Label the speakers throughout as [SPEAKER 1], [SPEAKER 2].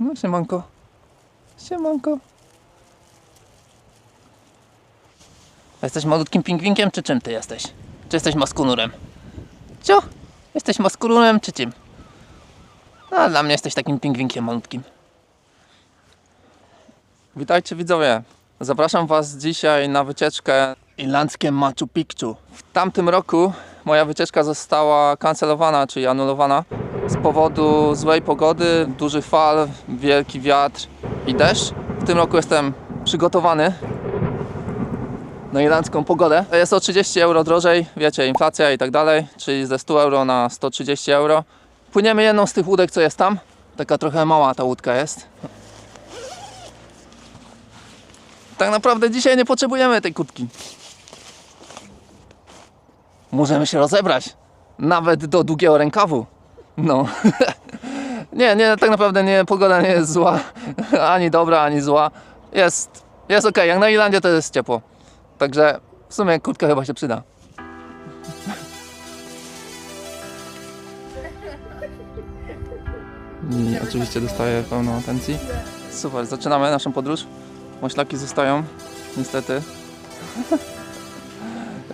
[SPEAKER 1] No siemanko. Siemanko. Jesteś malutkim pingwinkiem, czy czym ty jesteś? Czy jesteś maskunurem? Cio? Jesteś maskunurem, czy czym? A dla mnie jesteś takim pingwinkiem malutkim. Witajcie widzowie. Zapraszam Was dzisiaj na wycieczkę irlandzkie Machu Picchu. W tamtym roku moja wycieczka została kancelowana, czyli anulowana z powodu złej pogody, dużych fal, wielki wiatr i deszcz. W tym roku jestem przygotowany na irlandzką pogodę. Jest o 30 euro drożej, wiecie, inflacja i tak dalej, czyli ze 100 euro na 130 euro. Płyniemy jedną z tych łódek, co jest tam. Taka trochę mała ta łódka jest. Tak naprawdę dzisiaj nie potrzebujemy tej kubki. Możemy się rozebrać. Nawet do długiego rękawu. No. nie, nie, tak naprawdę nie, pogoda nie jest zła. Ani dobra, ani zła. Jest, jest ok. Jak na Irlandzie to jest ciepło. Także w sumie kurtka chyba się przyda. I oczywiście dostaję pełną atencji. Super, zaczynamy naszą podróż. Maślaki zostają, niestety.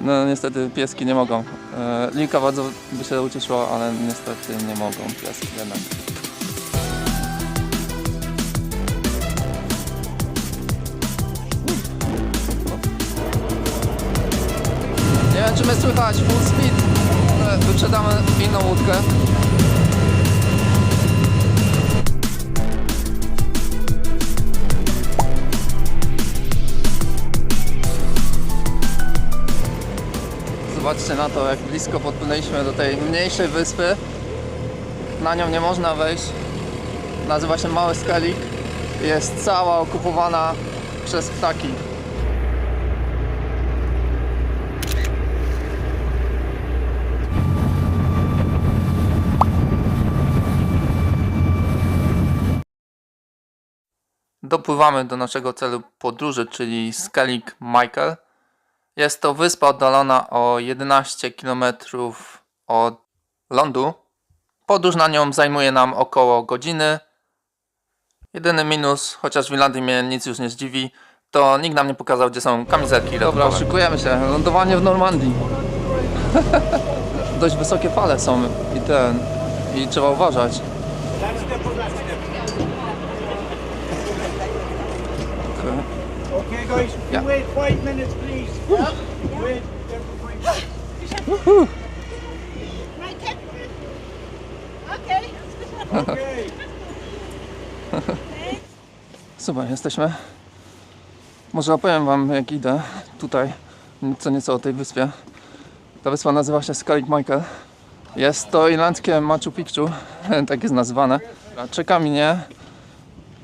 [SPEAKER 1] No niestety pieski nie mogą. E, Linka bardzo by się ucieszyła, ale niestety nie mogą pieski jednak. Nie wiem czy mnie słychać, full speed. Wyprzedamy inną łódkę. Na to, jak blisko podpłynęliśmy do tej mniejszej wyspy. Na nią nie można wejść. Nazywa się Mały Skalik. Jest cała okupowana przez ptaki. Dopływamy do naszego celu podróży, czyli Skellig Michael. Jest to wyspa oddalona o 11 km od lądu. Podróż na nią zajmuje nam około godziny. Jedyny minus, chociaż w Irlandii mnie nic już nie zdziwi, to nikt nam nie pokazał, gdzie są kamizelki Dobra, szykujemy się. Lądowanie w Normandii. Dość wysokie fale są i ten, i trzeba uważać. Okej.
[SPEAKER 2] Okay, guys,
[SPEAKER 1] Yeah.
[SPEAKER 2] wait five minutes, please. Yeah. Wait there for five minutes.
[SPEAKER 3] Right, Captain? Okay.
[SPEAKER 2] Okay.
[SPEAKER 1] Super, jesteśmy. Może opowiem wam jak idę tutaj, co nieco o tej wyspie. Ta wyspa nazywa się Skellig Michael. Jest to irlandzkie Machu Picchu, tak jest nazywane. Czeka mnie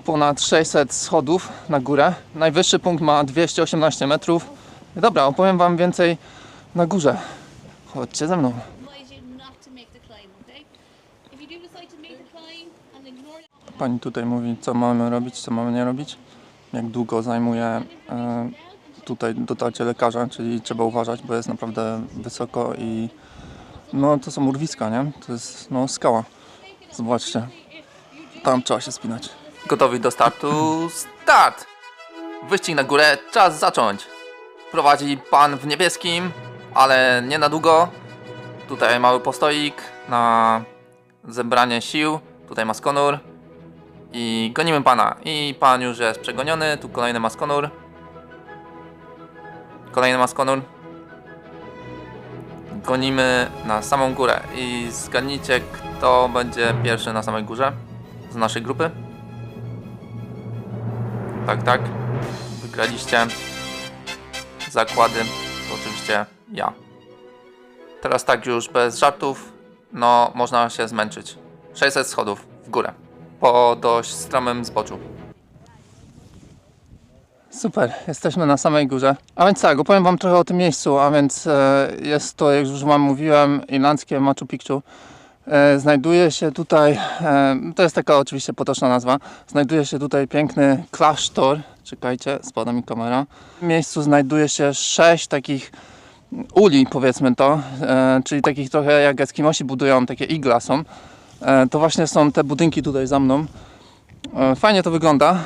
[SPEAKER 1] ponad 600 schodów na górę. Najwyższy punkt ma 218 metrów. Dobra, opowiem wam więcej na górze. Chodźcie ze mną. Pani tutaj mówi, co mamy robić, co mamy nie robić. Jak długo zajmuje e, tutaj dotarcie lekarza, czyli trzeba uważać, bo jest naprawdę wysoko i no to są urwiska, nie? To jest no skała. Zobaczcie. Tam trzeba się spinać. Gotowi do startu? Start! Wyścig na górę, czas zacząć. Prowadzi pan w niebieskim, ale nie na długo. Tutaj mały postoik na zebranie sił. Tutaj maskonur. I gonimy pana. I pan już jest przegoniony. Tu kolejny maskonur. Kolejny maskonur. Gonimy na samą górę. I zgadnijcie, kto będzie pierwszy na samej górze z naszej grupy. Tak, tak. Wygraliście. Zakłady. To oczywiście ja. Teraz tak już bez żartów. No, można się zmęczyć. 600 schodów w górę po dość stromym zboczu. Super, jesteśmy na samej górze. A więc tak, opowiem Wam trochę o tym miejscu, a więc e, jest to, jak już Wam mówiłem, irlandzkie Machu Picchu. E, znajduje się tutaj, e, to jest taka oczywiście potoczna nazwa, znajduje się tutaj piękny klasztor, czekajcie, spada mi kamera. W miejscu znajduje się sześć takich uli, powiedzmy to, e, czyli takich trochę jak Eskimosi budują, takie igla są. To właśnie są te budynki tutaj za mną. Fajnie to wygląda.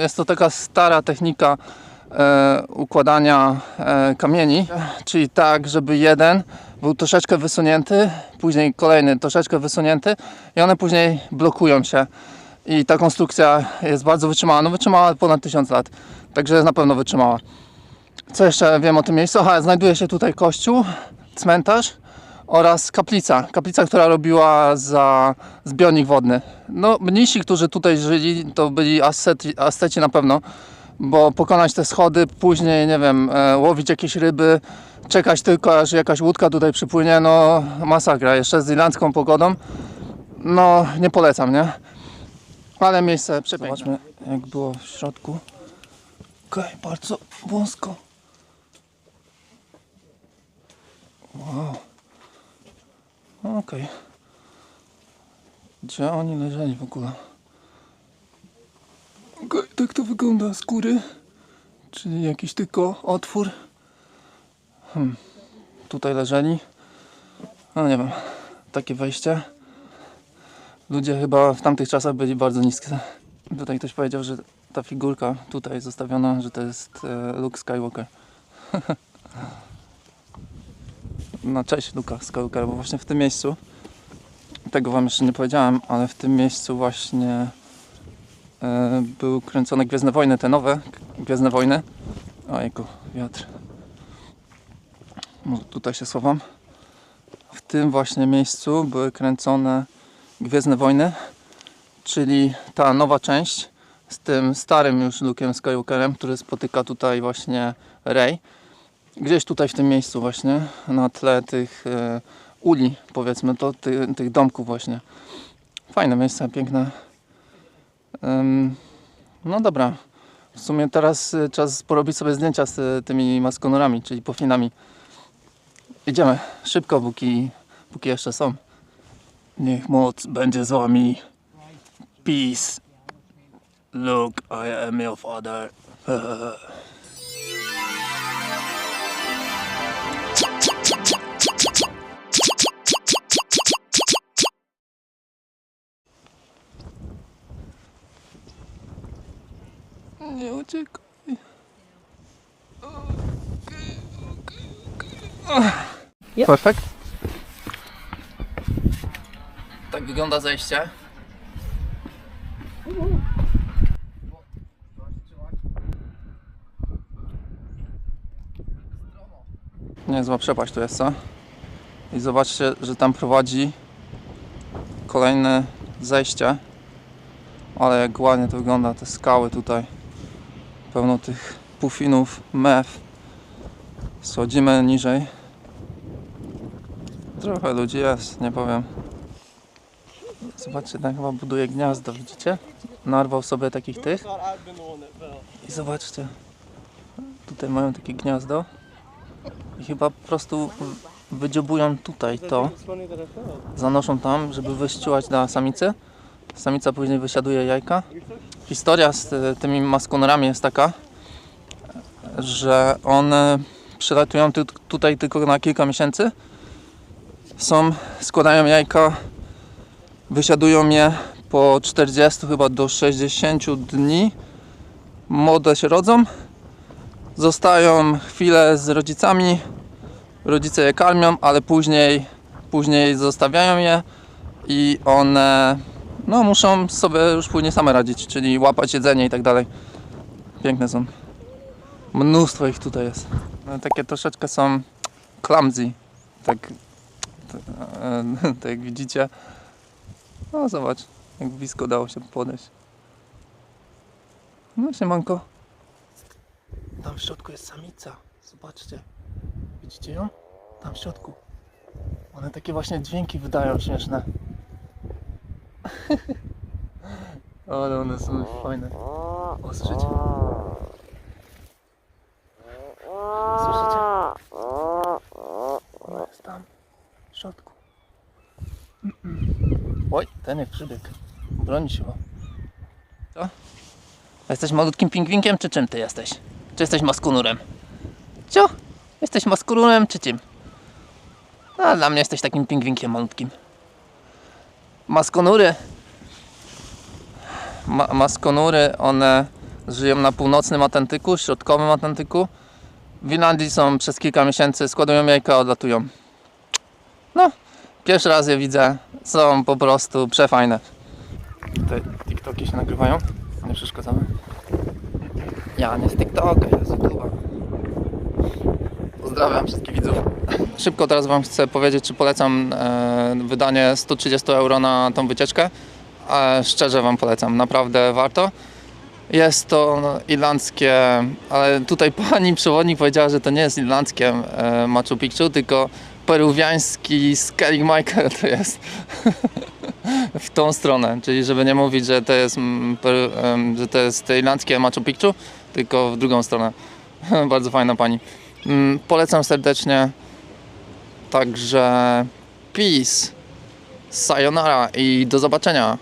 [SPEAKER 1] Jest to taka stara technika układania e, kamieni, czyli tak, żeby jeden był troszeczkę wysunięty, później kolejny troszeczkę wysunięty i one później blokują się. I ta konstrukcja jest bardzo wytrzymała. No wytrzymała ponad 1000 lat, także jest na pewno wytrzymała. Co jeszcze wiem o tym miejscu? Aha, znajduje się tutaj kościół, cmentarz oraz kaplica. Kaplica, która robiła za zbiornik wodny. No, mnisi, którzy tutaj żyli, to byli asceti, asceci na pewno, bo pokonać te schody, później, nie wiem, e, łowić jakieś ryby, czekać tylko, aż jakaś łódka tutaj przypłynie, no masakra. Jeszcze z irlandzką pogodą, no nie polecam, nie? Ale miejsce przepiękne. Zobaczmy, jak było w środku. Okej, bardzo wąsko. Wow. Okej. Gdzie oni leżeli w ogóle? Tak to wygląda z góry. Czyli jakiś tylko otwór. Hmm. Tutaj leżeli. No nie wiem. Takie wejście. Ludzie chyba w tamtych czasach byli bardzo niscy. Tutaj ktoś powiedział, że ta figurka tutaj zostawiona, że to jest e, Luke Skywalker. No cześć Luka Skywalker, bo właśnie w tym miejscu, tego wam jeszcze nie powiedziałem, ale w tym miejscu właśnie były kręcone Gwiezdne Wojny, te nowe Gwiezdne Wojny. Ojku, wiatr. Może tutaj się schowam. W tym właśnie miejscu były kręcone Gwiezdne Wojny, czyli ta nowa część z tym starym już Luke'em Skywalkerem, który spotyka tutaj właśnie Rey. Gdzieś tutaj w tym miejscu właśnie, na tle tych e, uli, powiedzmy to, ty, tych domków właśnie. Fajne miejsce, piękne. No dobra, w sumie teraz e, czas porobić sobie zdjęcia z e, tymi maskonorami, czyli pofinami. Idziemy szybko, póki, póki jeszcze są. Niech moc będzie z wami. Peace. Look, I am your father. Nie uciekaj.
[SPEAKER 4] Yep.
[SPEAKER 1] Perfekt. Tak wygląda zejście. Niezła przepaść tu jest, co? I zobaczcie, że tam prowadzi kolejne zejście. Ale jak ładnie to wygląda, te skały tutaj. Pełno tych pufinów, mew. Schodzimy niżej. Trochę ludzi jest, nie powiem. Zobaczcie, tam chyba buduje gniazdo, widzicie? Narwał sobie takich tych. I zobaczcie. Tutaj mają takie gniazdo. I chyba po prostu wydziobują tutaj to. Zanoszą tam, żeby wyściółać dla samicy. Samica później wysiaduje jajka. Historia z tymi maskonorami jest taka, że one przylatują tutaj tylko na kilka miesięcy. Są, składają jajka, wysiadują je po 40 chyba do 60 dni. Młode się rodzą, zostają chwilę z rodzicami, rodzice je karmią, ale później, później zostawiają je i one no, muszą sobie już później same radzić, czyli łapać jedzenie i tak dalej. Piękne są. Mnóstwo ich tutaj jest. No, takie troszeczkę są clumsy. Tak, e, tak jak widzicie. No zobacz, jak blisko dało się podejść. No siemanko. Tam w środku jest samica. Zobaczcie. Widzicie ją? Tam w środku. One takie właśnie dźwięki wydają śmieszne. Ale one są fajne. O, słyszycie? Słyszycie? Ona jest tam, w środku. Oj, ten jak przybiegł. Broni się. o. Co? Jesteś malutkim pingwinkiem, czy czym ty jesteś? Czy jesteś maskunurem? Co? Jesteś maskunurem, czy czym? A dla mnie jesteś takim pingwinkiem malutkim. Maskonury Ma maskonury, one żyją na północnym Atlantyku, środkowym Atlantyku. W Irlandii są przez kilka miesięcy, składują jajka, odlatują. No, pierwszy raz je widzę, są po prostu przefajne. Tutaj TikToki się nagrywają, nie przeszkadzamy. Ja nie z TikToka, ja z YouTube'a. Pozdrawiam wszystkich widzów. Szybko teraz Wam chcę powiedzieć, czy polecam e, wydanie 130 euro na tą wycieczkę. E, szczerze Wam polecam, naprawdę warto. Jest to no, irlandzkie, ale tutaj pani przewodnik powiedziała, że to nie jest irlandzkie e, Machu Picchu, tylko peruwiański Skellig Michael to jest. w tą stronę, czyli żeby nie mówić, że to jest, że to jest irlandzkie Machu Picchu, tylko w drugą stronę. Bardzo fajna pani. Mm, Polecam serdecznie. Także peace, sayonara i do zobaczenia.